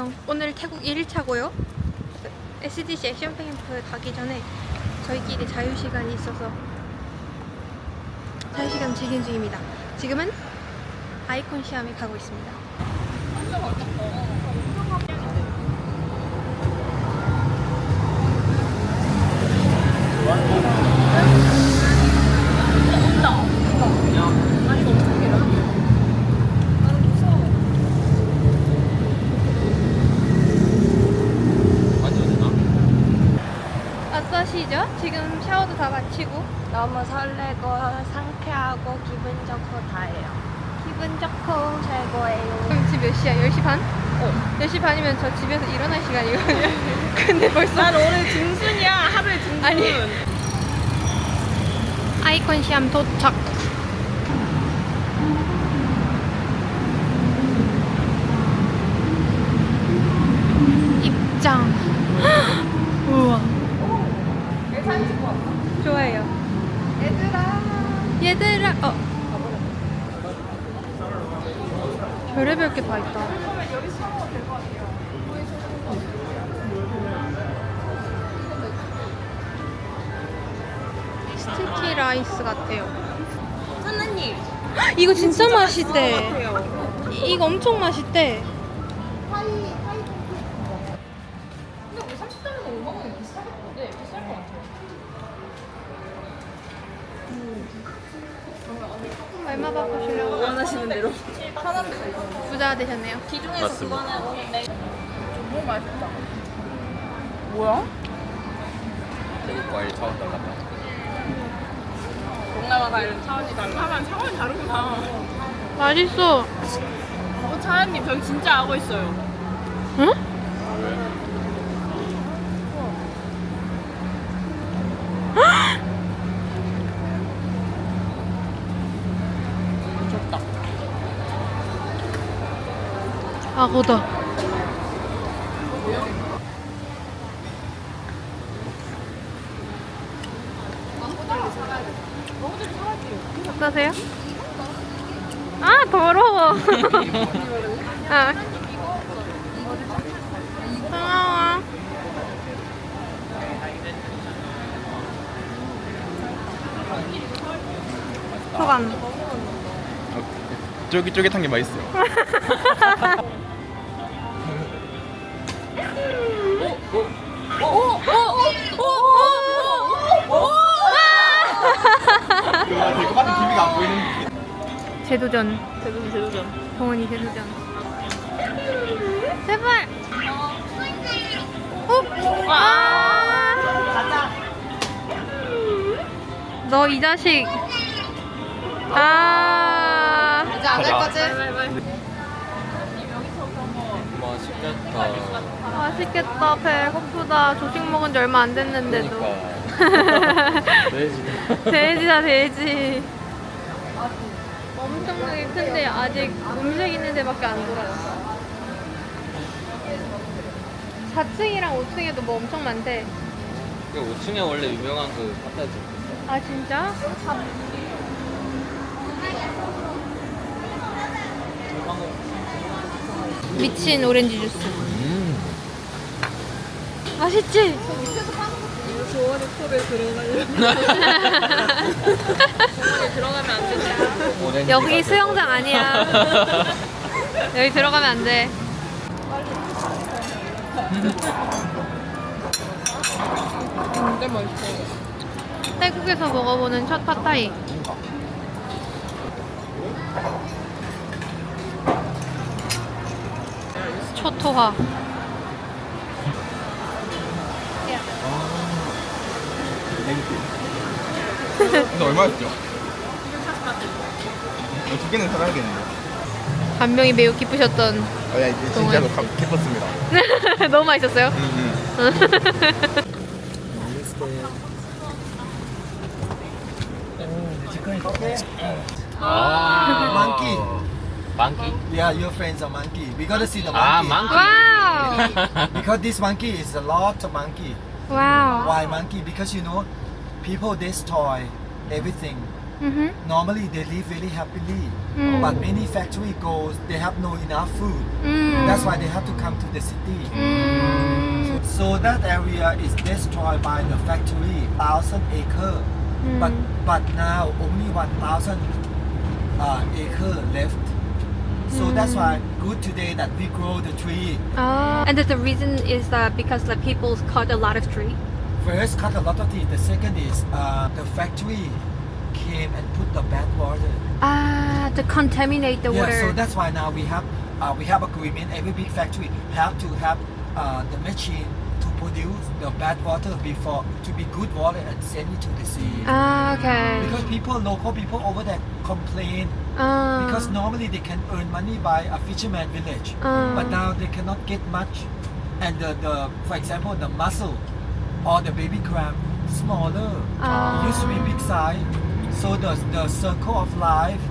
안녕. 오늘 태국 1일차고요. SDC 액션 캠프 가기 전에 저희끼리 자유 시간이 있어서 자유 시간 즐긴 중입니다. 지금은 아이콘 시험에 가고 있습니다. 어떠시죠? 지금 샤워도 다 마치고 너무 설레고 상쾌하고 기분 좋고 다예요. 기분 좋고 최고예요. 지금 집몇 시야? 10시 반? 어. 10시 반이면 저 집에서 일어날 시간이거든요. 근데 벌써 난 오늘 중순이야. 하루에 중순. 아니. 아이콘 시험 도착. 라이스 같아요. 선생님. 이거 진짜 맛있대. 같아요. 이- 이거 엄청 맛있대. 근데 우리 30단에서 5만 원이 비싸겠는데 비쌀 것 같아요. 얼마 바꾸시려고? 원하시는 대로. 편한 데 부자 되셨네요. 기중에서 맞습니다. 그거는 너무 맛있다. 뭐야? 태국 과일 차원 달랐다. 동남아 과일은 차원이 달라. 차만 차원이 다르구나. 맛있어. 어, 차연님 저기 진짜 하고 있어요. 응? 미쳤다. 악어다. 어떠세요? 아 더러워. 아. 고마워. 소감. 쫄깃쫄깃한 게 맛있어요. 재도전. 제도전 제도전. 동원이 재도전. 제발. 어? 아. 가자. 너이 자식. 아. 이제 안할 거지? 맛있겠다. 맛있겠다. 배고프다. 조식 먹은 지 얼마 안 됐는데도. 그러니까. 돼지다. 돼지다 돼지. 엄청나게 큰데 아직 음식 있는 데밖에 안 돌았어. 4층이랑 5층에도 뭐 엄청 많대. 5층에 원래 유명한 그 핫도그. 아 진짜? 미친 오렌지 주스. 음. 맛있지? 조원이 컵에 들어가려고. 조원이 들어가면 안 된다. 여기 수영장 아니야. 여기 들어가면 안 돼. 진짜 맛있어. 태국에서 먹어보는 첫 팟타이. 초토화. 근데 얼마였죠? 두 개는 사가야겠는데. 감명이 매우 기쁘셨던. 아, 야, 진짜로 감, 기뻤습니다. 너무 맛있었어요? 음, 음. 아. Monkey. Monkey? Yeah, your friends are monkey. We gotta see the Ah, monkey. monkey. 와우. Because this monkey is a lot of monkey. 와우. Why monkey? Because you know, people destroy everything Mm-hmm. Normally they live very happily, Mm. but many factory goes they have no enough food. Mm. That's why they have to come to the city. Mm. So that area is destroyed by the factory, thousand acre. But but now only one thousand uh, acre left. So that's why good today that we grow the tree. Ah, and that the reason is that because like people cut a lot of tree. First cut a lot of tree. The second is uh, the factory came and put the bad water. Ah, to contaminate the yeah, water. so that's why now we have uh, we have agreement. Every big factory have to have uh, the machine to produce the bad water before to be good water and send it to the sea. ah, okay. Because people, local people over there complain Ah. because normally they can earn money by a fisherman village, Ah. but now they cannot get much. And the, the for example, the mussel or the baby crab smaller. Ah. It used to be big size. So the the circle of life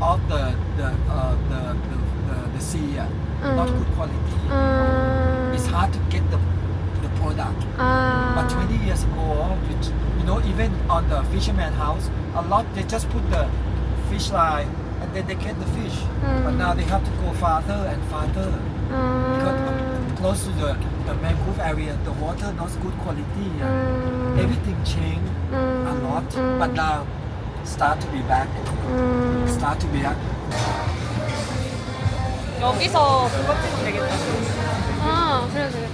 of the the uh, the, the, the, the sea uh, not good quality. Ah. It's hard to get the the product. Ah. But 20 years ago, you, you know, even on the fisherman house, a lot they just put the fish line and then they get the fish. But Mm. now they have to go farther and farther because Ah. close to the, the mangrove area, the water not good quality. uh, Mm. Everything changed a Mm. lot, Mm. but now start to be back. 음. Start to be back. 여기서 그거 찍으면 되겠다. 아, 그래도 되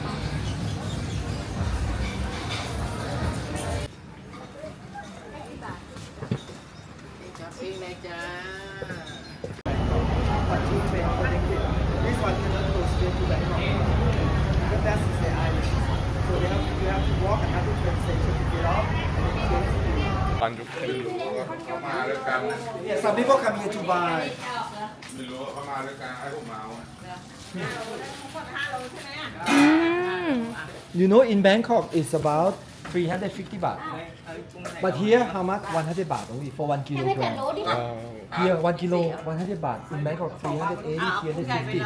Yeah, some people come here to buy. ไม่รู้ว่าเขามาด้วยกันให้ผมมาเอา 음. You know, in Bangkok, it's about 350 baht. But here, how much? 100 baht only for one kilogram. Here, one kilo, 100 baht. In Bangkok, 380, 350.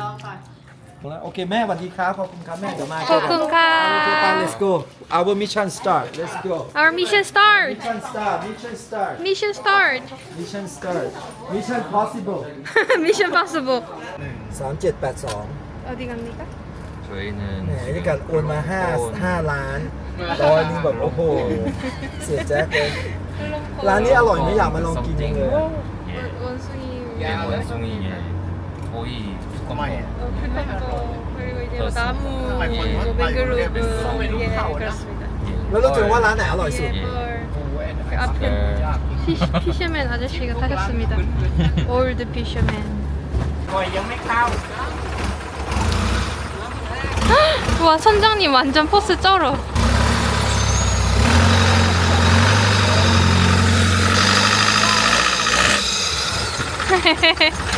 โอเคแม่สวัสดีครับขอบคุณครับแม่เดี๋ยวมาขอบคุณค่ะ โอเคไป let's go our mission start let's go Our mission start mission start mission start Mission start mission start mission possible Mission possible 3782 어디 갑니 까? 저희는 แหมนี่การโอนมา5 5ล้านร้อยนี่แบบโอ้โหเสียแจ๊กเลยร้านนี้อร่อยไหม่อยากมาลองกินจังเลย 예, 원숭이 예, 원숭이 예, 오이 두꺼운 어, 거 그리고 이제 뭐 그렇습니다. 나무, 예. 뭐 맹글로브, 예, 그렇습니다. แล้วรู้สึกว่าร้านไหนอร่อยสุด 예, 뭘. 그 거. 앞에 피, 피셔맨 아저씨가 타셨습니다. 올드 피셔맨. 와 선장님 완전 포스 쩔어.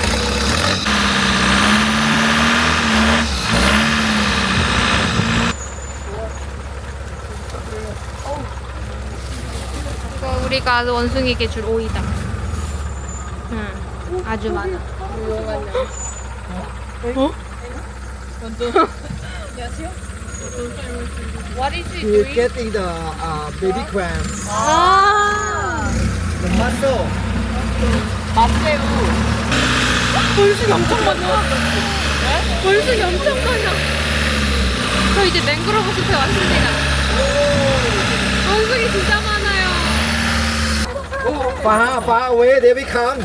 우리가 원숭이에게 줄 오이다. 응, 아주 많아. 어? What is it You're doing? getting the uh, baby crab 아, the mussel 맛새우. 원숭이 엄청 많아. 원숭이 엄청 많아. 저 이제 맹그로브 숲에 왔습니다. 원숭이 진짜 많아요. far, far away they become.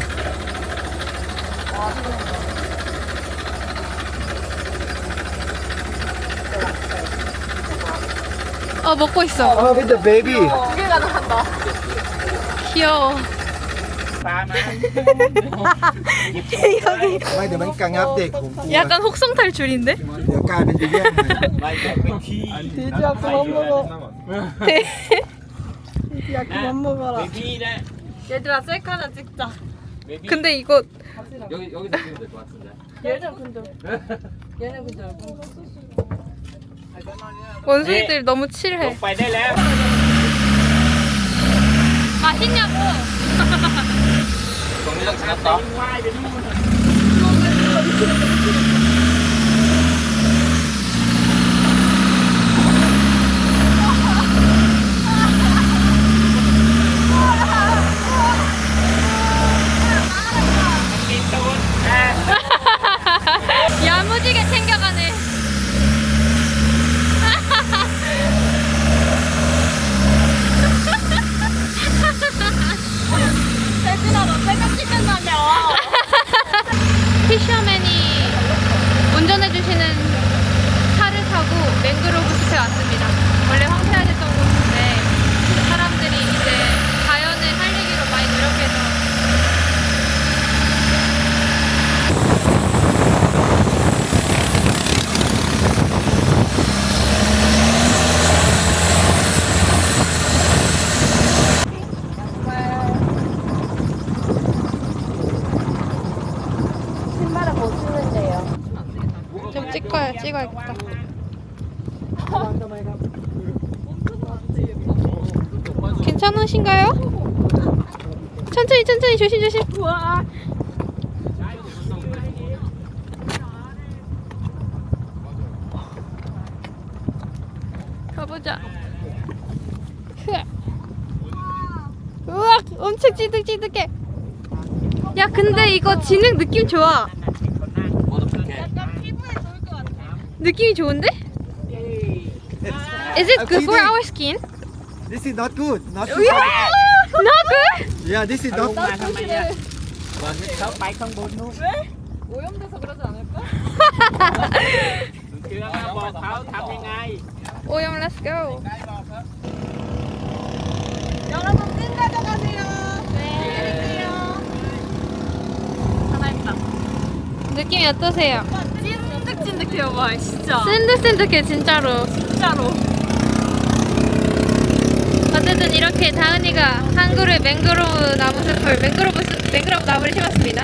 어 먹고 있어 Oh, with the baby. 두개가 나간다. 귀여워 여기 Không ai được bánh căng áp địch của cô. 약간 혹성 탈출인데 Để cài bên dưới em này. 뒤지앞도 안 먹어. นไปแย่งมัน 네. 얘들아 셀카 하나 찍자. 근데 이거 여기 여기서 찍으면 될 것 같은데. 얘는 근데 얘는 근데 원숭이들 너무 칠해. ไปได้แล้ว 맛있냐고. 정류장 지났다. 피셔맨이 운전해주시는 차를 타고 맹그로브 숲에 왔습니다. 찍어야 찍어야겠다. 괜찮으신가요? 천천히 천천히 조심 조심. 가보자. 흐아. 우와 엄청 찌득찌득해. 야 근데 이거 진흙 느낌 좋아. 어떻게? 느낌이 좋은데? Is it good for our skin? This is not good. Not Not good? Yeah, this is not 오염돼서 그러지 않을까? 오영 let's go. 여러분 찐 가져가세요. 네. 하나 있다. 느낌이 어떠세요? 찐득찐득해요, 와 진짜. 샌드샌드해 진짜로. 진짜로. 어쨌든 이렇게 다은이가 한 그루의 맹그로브 나무 숲을 맹그로브 숲, 맹그로브 나무를 심었습니다.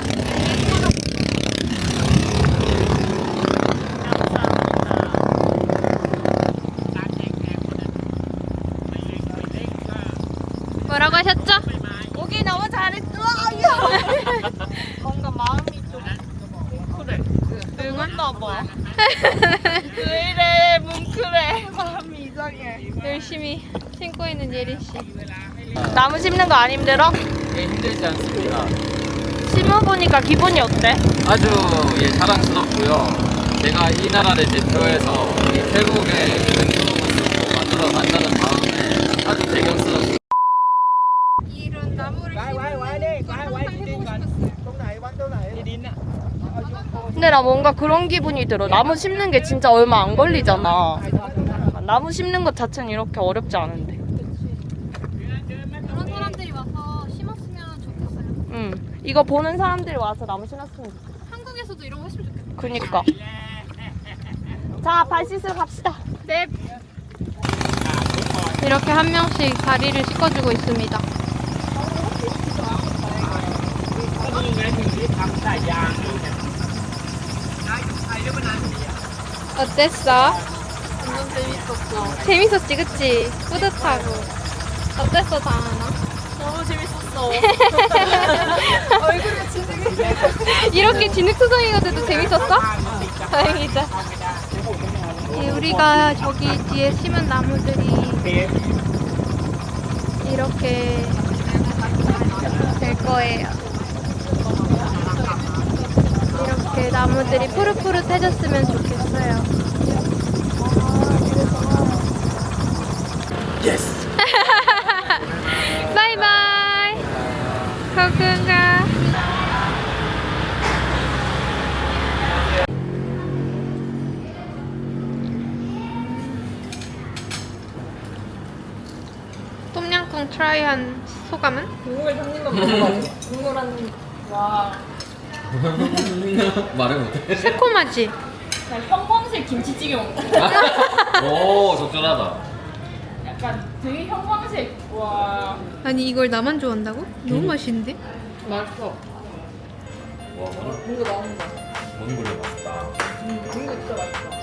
뭐라고 하셨죠? 오기 너무 잘했어. 뭔가 마음이 좀 뭉클해. 늙었나 봐. 왜 이래 뭉클해. 마음이 이상해. 열심히 신고 있는 예린 씨. 나무 심는 거 안 힘들어? 예, 힘들지 않습니다. 심어보니까 기분이 어때? 아주 예, 자랑스럽고요. 제가 이 나라를 대표해서 이 태국의 맹그로브 만들어 간다는 다음에 아주 대견스럽습니다. 이런 나무를 나 뭔가 그런 기분이 들어. 나무 심는 게 진짜 얼마 안 걸리잖아. 나무 심는 것 자체는 이렇게 어렵지 않은데. 그런 사람들이 와서 심었으면 좋겠어요. 응. 이거 보는 사람들이 와서 나무 심었으면 좋겠어. 한국에서도 이런 거 했으면 좋겠다. 그니까. 자, 발 씻으러 갑시다. 네. 이렇게 한 명씩 다리를 씻어주고 있습니다. 어땠어? 완전 재밌었어. 재밌었지, 그치? 뿌듯하고. 어땠어, 다은아? 너무 재밌었어. 이렇게 진흙투성이가 돼도 재밌었어? 다행이다. 예, 우리가 저기 뒤에 심은 나무들이 이렇게 될 거예요. 이렇게 나무들이 푸릇푸릇해졌으면 좋겠어요. Yes. 바이바이. 거근가. 똠양꿍 트라이한 소감은? 국물 담는 거 먹어봤지? 국물 한, 와. 말을 못해. 새콤하지? 나 형광색 김치찌개 먹는 오, 적절하다. 약간 되게 형광색. 와. 아니 이걸 나만 좋아한다고? 너무 맛있는데? 맛있어. 와, 뭔가 나온다. 먹는 걸로 맛있다. 음, 이거 진짜 맛있어.